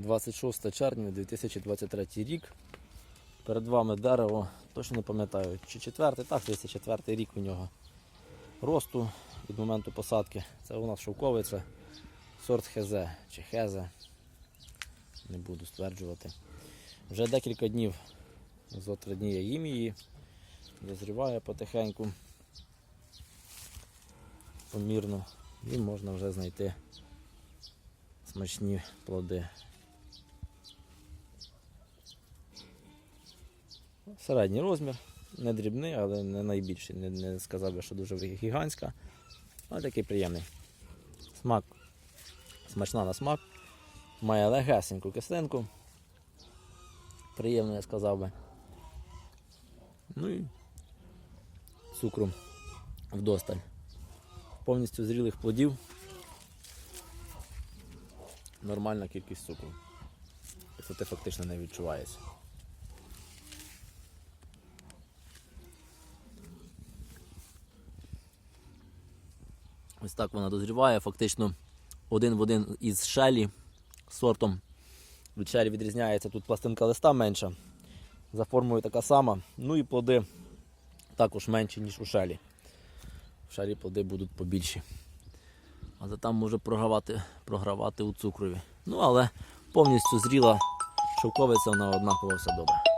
26 червня 2023 рік. Перед вами дерево, точно не пам'ятаю, чи четвертий, так, здається, четвертий рік у нього росту від моменту посадки. Це у нас шовковиця, сорт Хезе чи Хезе. Не буду стверджувати. Вже декілька днів, зо три дні я їм її, дозріває потихеньку, помірно, і можна вже знайти смачні плоди. Середній розмір, не дрібний, але не найбільший. Не, не сказав би, що дуже гігантська, але такий приємний. Смак смачна на смак. Має легесеньку кислинку. Приємно, я сказав би. Ну і цукру вдосталь. Повністю зрілих плодів. Нормальна кількість цукру. Кислоти фактично не відчувається. Ось так вона дозріває. Фактично один в один із шелі сортом. Від шелі відрізняється тут пластинка листа менша. За формою така сама. Ну і плоди також менші, ніж у шелі. В шелі плоди будуть побільші. Але там може програвати, програвати у цукрові. Ну але повністю зріла шовковиця, вона однаково все добре.